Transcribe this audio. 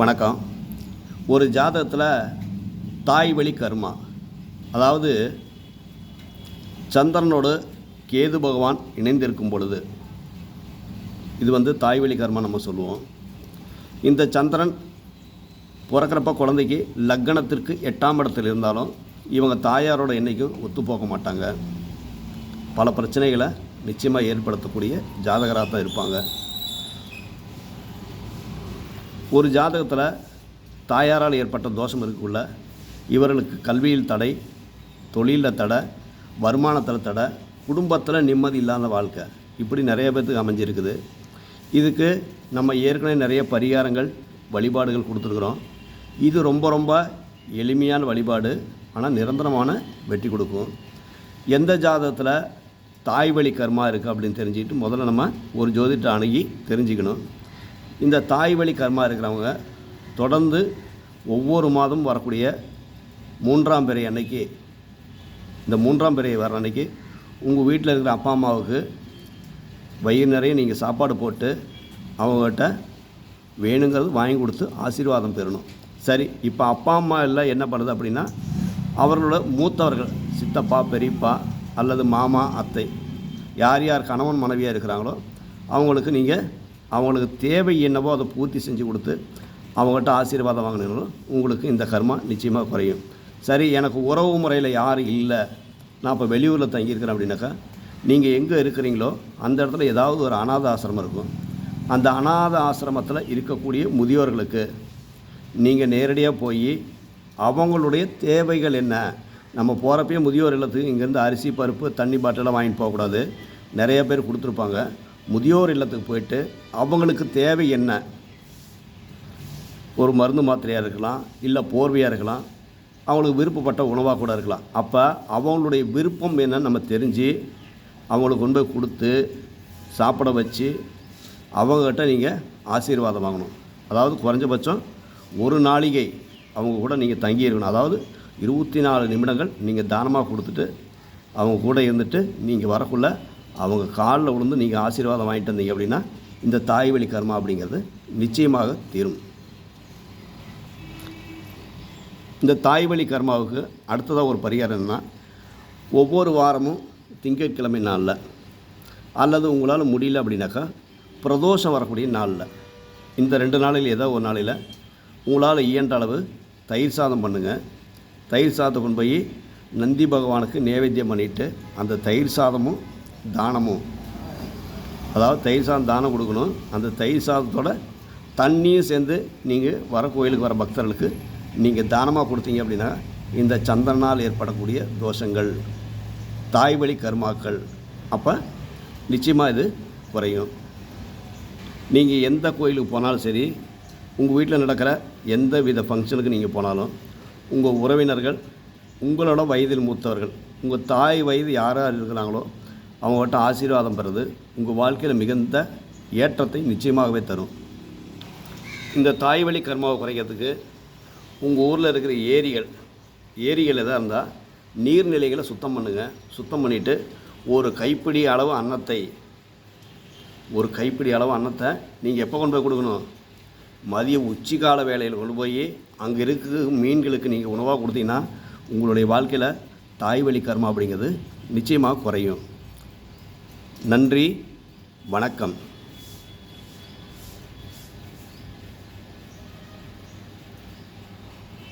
வணக்கம். ஒரு ஜாதகத்தில் தாய் வழி கர்மா. அதாவது சந்திரனோடு கேது பகவான் இணைந்திருக்கும் பொழுது இது வந்து தாய் வழி கர்மா நம்ம சொல்லுவோம். இந்த சந்திரன் பிறக்கிறப்ப குழந்தைக்கு லக்னத்திற்கு எட்டாம் இடத்தில் இருந்தாலும் இவங்க தாயாரோட என்றைக்கும் ஒத்துப்போக மாட்டாங்க. பல பிரச்சனைகளை நிச்சயமாக ஏற்படுத்தக்கூடிய ஜாதகராக தான் இருப்பாங்க. ஒரு ஜாதகத்தில் தாயாரால் ஏற்பட்ட தோஷம் இருக்குள்ள இவர்களுக்கு கல்வியில் தடை தொழிலில் தடை வருமானத்தில் தடை குடும்பத்தில் நிம்மதி இல்லாத வாழ்க்கை. இப்படி நிறைய பேர்த்துக்கு அமைஞ்சிருக்குது. இதுக்கு நம்ம ஏற்கனவே நிறைய பரிகாரங்கள் வழிபாடுகள் கொடுத்துருக்குறோம். இது ரொம்ப ரொம்ப எளிமையான வழிபாடு ஆனால் நிரந்தரமான வெற்றி கொடுக்கும். எந்த ஜாதகத்தில் தாய் வழி கர்மா இருக்குது அப்படின்னு தெரிஞ்சுக்கிட்டு முதல்ல நம்ம ஒரு ஜோதிட்ட அணுகி தெரிஞ்சுக்கணும். இந்த தாய் வழி கர்மா இருக்கிறவங்க தொடர்ந்து ஒவ்வொரு மாதமும் வரக்கூடிய மூன்றாம் பிறை அன்னைக்கு இந்த மூன்றாம் பிறை வர அன்னைக்கு உங்கள் வீட்டில் இருக்கிற அப்பா அம்மாவுக்கு வயிறு நிறைய நீங்கள் சாப்பாடு போட்டு அவங்ககிட்ட வேணுங்கிறது வாங்கி கொடுத்து ஆசீர்வாதம் பெறணும். சரி இப்போ அப்பா அம்மா எல்லாம் என்ன பண்ணுது அப்படின்னா அவர்களோட மூத்தவர்கள் சித்தப்பா பெரியப்பா அல்லது மாமா அத்தை யார் யார் கணவன் மனைவியாக இருக்கிறாங்களோ அவங்களுக்கு நீங்கள் அவங்களுக்கு தேவை என்னவோ அதை பூர்த்தி செஞ்சு கொடுத்து அவங்ககிட்ட ஆசீர்வாதம் வாங்கினாலும் உங்களுக்கு இந்த கர்மா நிச்சயமாக குறையும். சரி எனக்கு உறவு முறையில் யாரும் இல்லை நான் இப்போ வெளியூரில் தங்கியிருக்கிறேன் அப்படின்னாக்கா நீங்கள் எங்கே இருக்கிறீங்களோ அந்த இடத்துல ஏதாவது ஒரு அனாத ஆசிரமம் இருக்கும். அந்த அனாத ஆசிரமத்தில் இருக்கக்கூடிய முதியோர்களுக்கு நீங்கள் நேரடியாக போய் அவங்களுடைய தேவைகள் என்ன? நம்ம போகிறப்பயே முதியோர் இல்லத்துக்கு இங்கேருந்து அரிசி பருப்பு தண்ணி பாட்டிலாம் வாங்கிட்டு போகக்கூடாது. நிறைய பேர் கொடுத்துருப்பாங்க. முதியோர் இல்லத்துக்கு போயிட்டு அவங்களுக்கு தேவை என்ன? ஒரு மருந்து மாத்திரையாக இருக்கலாம் இல்லை போர்வையாக இருக்கலாம் அவங்களுக்கு விருப்பப்பட்ட உணவாக கூட இருக்கலாம். அப்போ அவங்களுடைய விருப்பம் என்னன்னு நம்ம தெரிஞ்சு அவங்களுக்கு கொண்டு போய் கொடுத்து சாப்பிட வச்சு அவங்கக்கிட்ட நீங்கள் ஆசீர்வாதம் வாங்கணும். அதாவது குறைஞ்சபட்சம் ஒரு நாளிகை அவங்க கூட நீங்கள் தங்கி இருக்கணும். அதாவது இருபத்தி நாலு நிமிடங்கள் நீங்கள் தானமாக கொடுத்துட்டு அவங்க கூட இருந்துட்டு நீங்கள் வரக்குள்ளே அவங்க காலில் விழுந்து நீங்கள் ஆசீர்வாதம் வாங்கிட்டு வந்தீங்க அப்படின்னா இந்த தாய் வழி கர்மா அப்படிங்கிறது நிச்சயமாக தீரும். இந்த தாய் வழி கர்மாவுக்கு அடுத்ததாக ஒரு பரிகாரம் என்னென்னா ஒவ்வொரு வாரமும் திங்கட்கிழமை நாளில் அல்லது உங்களால் முடியல அப்படின்னாக்கா பிரதோஷம் வரக்கூடிய நாளில் இந்த ரெண்டு நாளில் ஏதோ ஒரு நாளில் உங்களால் இயன்ற அளவு தயிர் சாதம் பண்ணுங்கள் தயிர் சாதத்தை கொண்டு போய் நந்தி பகவானுக்கு நேவேத்தியம் பண்ணிவிட்டு அந்த தயிர் சாதமும் தானமும். அதாவது தயிர் சாதம் தானம் கொடுக்கணும். அந்த தயிர் சாதத்தோட தண்ணியும் சேர்ந்து நீங்கள் வர கோயிலுக்கு வர பக்தர்களுக்கு நீங்கள் தானமாக கொடுத்தீங்க அப்படின்னா இந்த சந்திரனால் ஏற்படக்கூடிய தோஷங்கள் தாய் வழி கர்மாக்கள் அப்போ நிச்சயமாக இது குறையும். நீங்கள் எந்த கோயிலுக்கு போனாலும் சரி உங்கள் வீட்டில் நடக்கிற எந்த வித ஃபங்க்ஷனுக்கு நீங்கள் போனாலும் உங்கள் உறவினர்கள் உங்களோட வயதில் மூத்தவர்கள் உங்கள் தாய் வயது யார் யார் இருக்கிறாங்களோ அவங்ககிட்ட ஆசீர்வாதம் பெறுது. உங்கள் வாழ்க்கையில் மிகுந்த ஏற்றத்தை நிச்சயமாகவே தரும். இந்த தாய் வழி கர்மாவை குறைக்கிறதுக்கு உங்கள் ஊரில் இருக்கிற ஏரிகள் ஏரிகள் எதாக இருந்தால் நீர்நிலைகளை சுத்தம் பண்ணுங்கள் சுத்தம் பண்ணிவிட்டு ஒரு கைப்பிடி அளவு அன்னத்தை ஒரு கைப்பிடி அளவு அன்னத்தை நீங்கள் எப்போ கொண்டு போய் கொடுக்கணும்? மதிய உச்சிக்கால வேலையில் கொண்டு போய் அங்கே இருக்கிற மீன்களுக்கு நீங்கள் உணவாக கொடுத்தீங்கன்னா உங்களுடைய வாழ்க்கையில் தாய் வழி கர்மா அப்படிங்கிறது நிச்சயமாக குறையும். நன்றி வணக்கம்.